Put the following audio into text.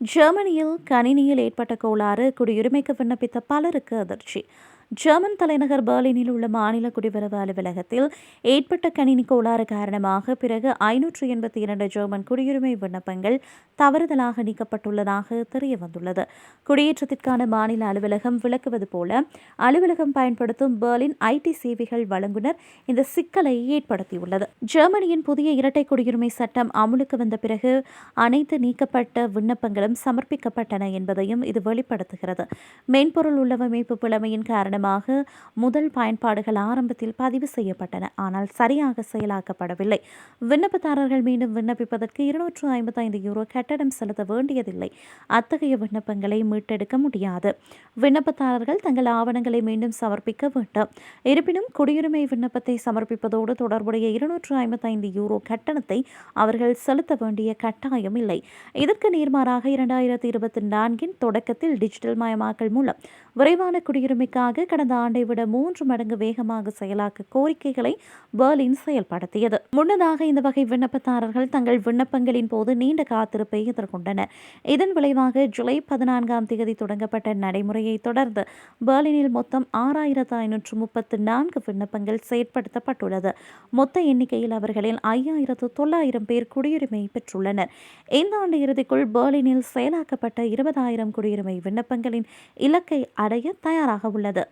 ஜெர்மனியில் கணினியில் ஏற்பட்ட கோளாறு குடியுரிமைக்கு விண்ணப்பித்த பலருக்கு அதிர்ச்சி. ஜெர்மன் தலைநகர் பெர்லினில் உள்ள மாநில குடிவரவு அலுவலகத்தில் ஏற்பட்ட கணினி கோளாறு காரணமாக பிறகு ஐநூற்று எண்பத்தி இரண்டு ஜெர்மன் குடியுரிமை விண்ணப்பங்கள் தவறுதலாக நீக்கப்பட்டுள்ளதாக தெரியவந்துள்ளது குடியேற்றத்திற்கான மாநில அலுவலகம் விளக்குவது போல அலுவலகம் பயன்படுத்தும் பெர்லின் ஐடி சேவைகள் வழங்குனர் இந்த சிக்கலை ஏற்படுத்தியுள்ளது. ஜெர்மனியின் புதிய இரட்டை குடியுரிமை சட்டம் அமுலுக்கு வந்த பிறகு அனைத்து நீக்கப்பட்ட விண்ணப்பங்களும் சமர்ப்பிக்கப்பட்டன என்பதையும் இது வெளிப்படுத்துகிறது. மென்பொருள் உள்ளவமைப்பு புலமையின் காரணம் மூலமாக முதல் பயன்பாடுகள் ஆரம்பத்தில் பதிவு செய்யப்பட்டன. ஆனால் சரியாக செயலாக்கப்படவில்லை. விண்ணப்பதாரர்கள் மீண்டும் விண்ணப்பிப்பதற்கு இருநூற்று ஐம்பத்தைந்து யூரோ கட்டணம் செலுத்த வேண்டியதில்லை. அத்தகைய விண்ணப்பங்களை மீட்டெடுக்க முடியாது. விண்ணப்பதாரர்கள் தங்கள் ஆவணங்களை மீண்டும் சமர்ப்பிக்க வேண்டும். இருப்பினும் குடியுரிமை விண்ணப்பத்தை சமர்ப்பிப்பதோடு தொடர்புடைய இருநூற்று ஐம்பத்தைந்து யூரோ கட்டணத்தை அவர்கள் செலுத்த வேண்டிய கட்டாயம் இல்லை. இதற்கு நேர்மாறாக இரண்டாயிரத்தி இருபத்தி நான்கின் தொடக்கத்தில் டிஜிட்டல் மயமாக்கல் மூலம் விரைவான குடியுரிமைக்காக கடந்த ஆண்டை விட மூன்று மடங்கு வேகமாக செயலாக்க கோரிக்கைகளை பெர்லின் செயல்படுத்தியது. முன்னதாக இந்த வகை விண்ணப்பதாரர்கள் தங்கள் விண்ணப்பங்களின் போது நீண்ட காத்திருப்பை எதிர்கொண்டனர். இதன் விளைவாக ஜூலை பதினான்காம் தேதி தொடங்கப்பட்ட நடைமுறையை தொடர்ந்து பெர்லினில் மொத்தம் ஆறாயிரத்து ஐநூற்று முப்பத்து நான்கு விண்ணப்பங்கள் செயற்படுத்தப்பட்டுள்ளது. மொத்த எண்ணிக்கையில் அவர்களில் ஐயாயிரத்து தொள்ளாயிரம் பேர் குடியுரிமை பெற்றுள்ளனர். இந்த ஆண்டு இறுதிக்குள் பெர்லினில் செயலாக்கப்பட்ட இருபதாயிரம் குடியுரிமை விண்ணப்பங்களின் இலக்கை அடைய தயாராக உள்ளது.